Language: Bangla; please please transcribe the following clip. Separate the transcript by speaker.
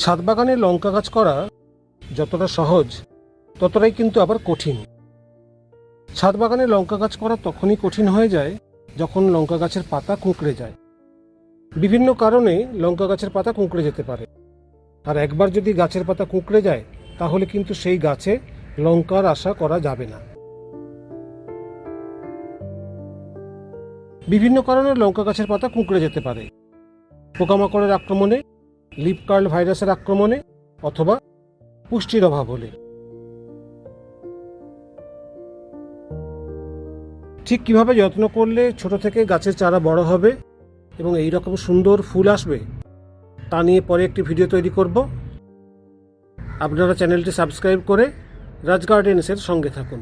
Speaker 1: ছাদ বাগানে লঙ্কা গাছ করা যতটা সহজ, ততটাই কিন্তু আবার কঠিন। ছাদ বাগানে লঙ্কা গাছ করা তখনই কঠিন হয়ে যায় যখন লঙ্কা গাছের পাতা কুঁকড়ে যায়। বিভিন্ন কারণে লঙ্কা গাছের পাতা কুঁকড়ে যেতে পারে। আর একবার যদি গাছের পাতা কুঁকড়ে যায়, তাহলে কিন্তু সেই গাছে লঙ্কার আশা করা যাবে না। বিভিন্ন কারণে লঙ্কা গাছের পাতা কুঁকড়ে যেতে পারে। পোকামাকড়ের আক্রমণে লিপ কার্ল ভাইরাসের আক্রমণে অথবা পুষ্টির অভাব হলে। ঠিক কীভাবে যত্ন করলে ছোট থেকে গাছের চারা বড় হবে এবং এই রকম সুন্দর ফুল আসবে, তা নিয়ে পরে একটি ভিডিও তৈরি করব। আপনারা চ্যানেলটি সাবস্ক্রাইব করে রাজ গার্ডেন্সের সঙ্গে থাকুন।